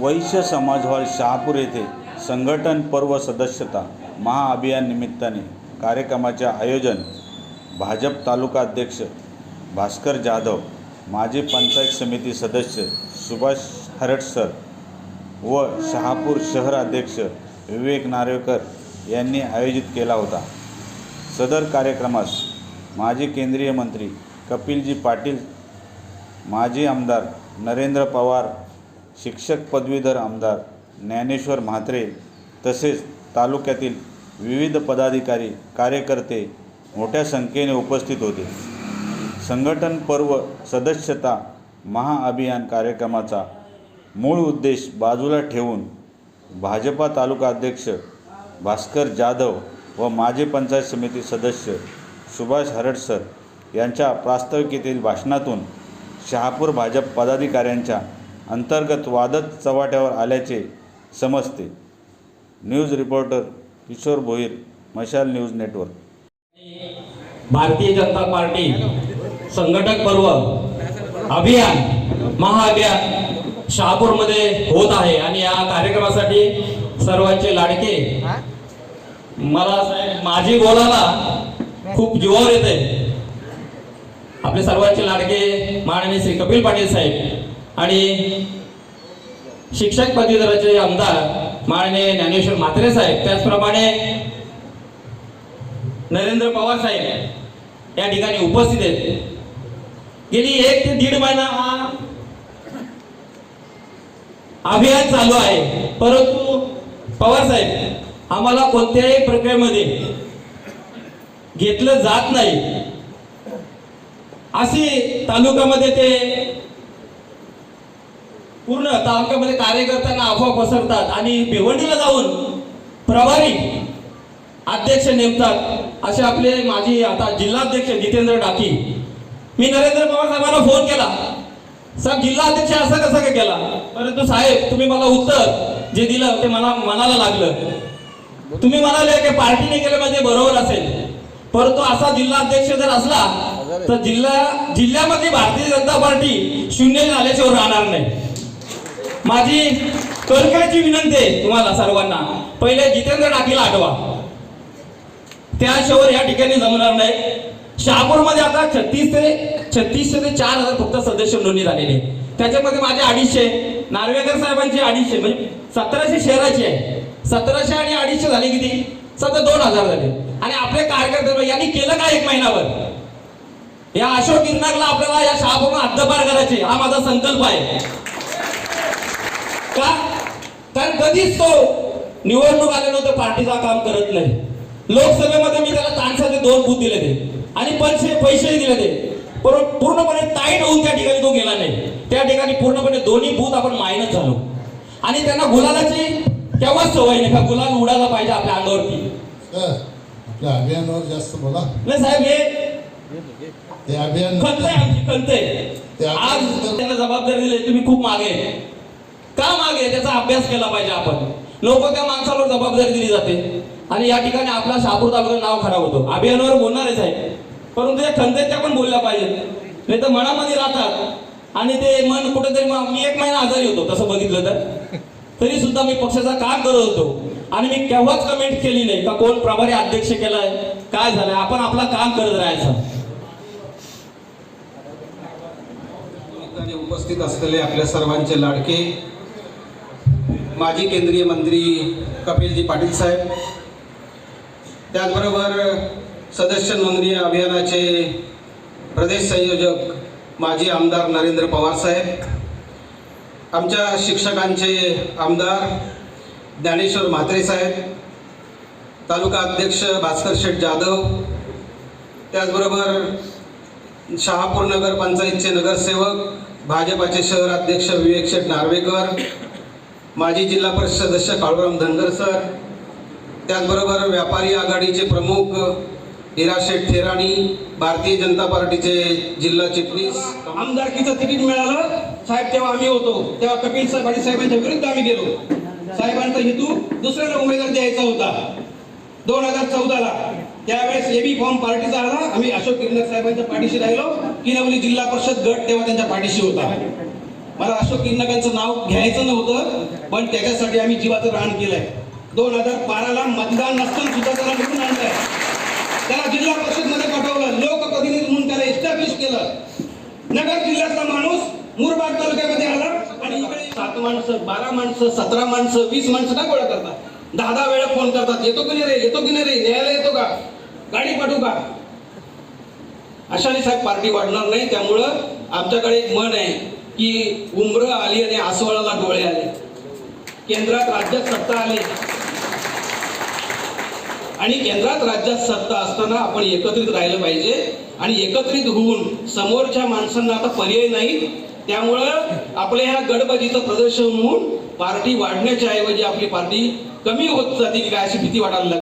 वैश्य समाज हॉल शहापूर येथे संघटन पर्व सदस्यता महाअभियान निमित्ताने कार्यक्रमाचे आयोजन भाजप तालुका अध्यक्ष भास्कर जाधव माजी पंचायत समिती सदस्य सुभाष हरट सर व शहापूर शहर अध्यक्ष विवेक नार्वेकर यांनी आयोजित केला होता. सदर कार्यक्रमास माजी केंद्रीय मंत्री कपिलजी पाटील माजी आमदार नरेंद्र पवार शिक्षक पदवीधर आमदार ज्ञानेश्वर म्हात्रे तसेच तालुक्यातील विविध पदाधिकारी कार्यकर्ते मोठ्या संख्येने उपस्थित होते. संघटन पर्व सदस्यता महाअभियान कार्यक्रमाचा मूळ उद्देश बाजूला ठेवून भाजपा तालुका अध्यक्ष भास्कर जाधव व माजी पंचायत समिती सदस्य सुभाष हरडसर यांच्या प्रास्ताविकेतील भाषणातून शहापूर भाजप पदाधिकाऱ्यांच्या अंतर्गत वादत चव्हाट्यावर आल्याचे समजते. न्यूज रिपोर्टर किशोर भोईर मशाल news network. Bharatiya Janata party संघटक पर्व अभियान महाअभियान शहापूरमध्ये होत आहे आणि या कार्यक्रमासाठी सर्वांचे लाडके. मला माझी बोलायला खूप जीवावर येते आपले सर्वांचे लाडके माननीय श्री कपिल पाटील साहेब. आणि शिक्षक पदवीधराचे आमदार माननीय ज्ञानेश्वर म्हात्रे साहेब त्याचप्रमाणे नरेंद्र पवार साहेब या ठिकाणी उपस्थित आहेत. गेली एक ते दीड महिना हा अभियान चालू आहे. परंतु पवार साहेब आम्हाला कोणत्याही प्रक्रियेमध्ये घेतलं जात नाही. अशी तालुक्यामध्ये ते पूर्ण तालुक्यामध्ये कार्यकर्त्यांना अफवा पसरतात आणि भिवंडीला जाऊन प्रभारी अध्यक्ष नेमतात असे आपले माजी आता जिल्हाध्यक्ष जितेंद्र डाकी. मी नरेंद्र पवार साहेबांना फोन केला. साहेब जिल्हाध्यक्ष असं कसं काय केला? परंतु साहेब तुम्ही मला उत्तर जे दिलं ते मला मनाला लागलं. तुम्ही म्हणाले की पार्टीने केलं म्हणजे बरोबर असेल. परंतु असा जिल्हाध्यक्ष जर असला तर जिल्हा जिल्ह्यामध्ये भारतीय जनता पार्टी शून्य झाल्याशिवाय राहणार नाही. माझी कळकळीची विनंती आहे तुम्हाला सर्वांना. पहिले जितेंद्र डाकीला आठवा. त्याशिवाय या ठिकाणी जमणार नाही. शहापूरमध्ये आता छत्तीस ते छत्तीसशे ते चार हजार फक्त सदस्य नोंदणी झालेले आहे. त्याच्यामध्ये माझे अडीचशे नार्वेकर साहेबांचे अडीचशे म्हणजे सतराशे शहराचे आहे. सतराशे आणि अडीचशे झाले किती? सध्या दोन हजार झाले. आणि आपले कार्यकर्ते यांनी केलं काय एक महिनाभर? या अशोक गिरनारला आपल्याला या शहापूर्ण हद्दपार करायचे हा माझा संकल्प आहे. का? कारण कधीच तो निवडणूक आल्यानंतर पार्टीचा काम करत नाही. लोकसभेमध्ये मी त्याला तानसाचे दोन बूथ दिले ते. आणि पैसे पैसेही दिले ते. पण पूर्णपणे टाईट होऊन त्या ठिकाणी तो गेला नाही. त्या ठिकाणी पूर्णपणे दोन्ही बूथ आपण मायनस झालो. आणि त्यांना गुलालाची तेव्हाच सवय नाही का? गुलाल उडायला पाहिजे आपल्या अंगावरती. आपल्या अभियानावर जास्त बोला. नाही साहेब हे ते अभियान खंत आहे आमची खंत आहे. आज त्यांना जबाबदारी दिली तुम्ही खूप मागे. का मागे? त्याचा अभ्यास केला पाहिजे आपण. लोक त्या माणसावर जबाबदारी दिली जाते. आणि या ठिकाणी आपला शहापूर तालुक्याचं नाव खराब होतो. अभियानावर बोलणारच आहे परंतु त्या खंत त्या पण बोलल्या पाहिजेत. नाही तर मनामध्ये राहतात. आणि ते मन कुठेतरी मी एक महिना आजारी होतो तसं बघितलं तर. तरी सुद्धा मी पक्षाचा काम करत होतो. आणि मी केव्हाच कमेंट केली नाही. का कोण प्रभारी अध्यक्ष केलाय? काय झालंय? आपण आपला काम करत राहायचं. उपस्थित असलेले आपल्या सर्वांचे लाडके माजी केंद्रीय मंत्री कपिलजी पाटील साहेब त्याचबरोबर सदस्य नोंदणी अभियानाचे प्रदेश संयोजक माजी आमदार नरेंद्र पवार साहेब आमच्या शिक्षकांचे आमदार ज्ञानेश्वर म्हात्रे साहेब तालुका अध्यक्ष भास्कर शेठ जाधव त्याचबरोबर शहापूर नगर पंचायतचे नगरसेवक भाजपाचे शहर अध्यक्ष विवेक शेठ नार्वेकर माजी जिल्हा परिषद सदस्य काळूराम धनगर सर त्याचबरोबर व्यापारी आघाडीचे प्रमुख हिरा शेठ थेराणी भारतीय जनता पार्टीचे जिल्हा चिटणीस आमदारकीचं तिकीट मिळालं. साहेब तेव्हा आम्ही होतो. तेव्हा कपिल साहेब आणि साहेबांच्या विरुद्ध आम्ही गेलो. साहेबांचा हेतू दुसऱ्याला उमेदवार द्यायचा होता. दोन हजार चौदाला. त्यावेळेस एबी फॉर्म पार्टीचा आला. आम्ही अशोक गिरनार साहेबांच्या पाठीशी राहिलो. किनवली जिल्हा परिषद गट तेव्हा त्यांच्या पाठीशी होता. मला अशोक किन्नकांचं नाव घ्यायचं नव्हतं पण त्याच्यासाठी आम्ही जीवाचं रान केलंय. दोन हजार बाराला मतदान नसताना सुद्धा त्याला निवडून आणलंय. त्याला जिल्हा परिषदमध्ये पाठवलं लोकप्रतिनिधी म्हणून त्याला एस्टॅब्लिश केलं. नगर जिल्ह्यातला माणूस मुरबाड तालुक्यामध्ये आला आणि इकडे सात माणसं बारा माणसं सतरा माणसं वीस माणसं का गोळा करतात? दहा दहा वेळा फोन करतात येतो की नाही रे? येतो की नाही रे? न्यायला येतो का? गाडी पाठवू का? अशाने साहेब पार्टी वाढणार नाही त्यामुळं आमच्याकडे एक म्हण आहे. की उमरं आली आणि आसवळाला डोळे आले. केंद्रात राज्यात सत्ता आली. आणि केंद्रात राज्यात सत्ता असताना आपण एकत्रित राहिलं पाहिजे. आणि एकत्रित होऊन समोरच्या माणसांना आता पर्याय नाही. त्यामुळं आपल्या ह्या गडबजीचं प्रदर्शन होऊन पार्टी वाढण्याच्या ऐवजी आपली पार्टी कमी होत जाते की काय अशी भीती वाटायला लागली.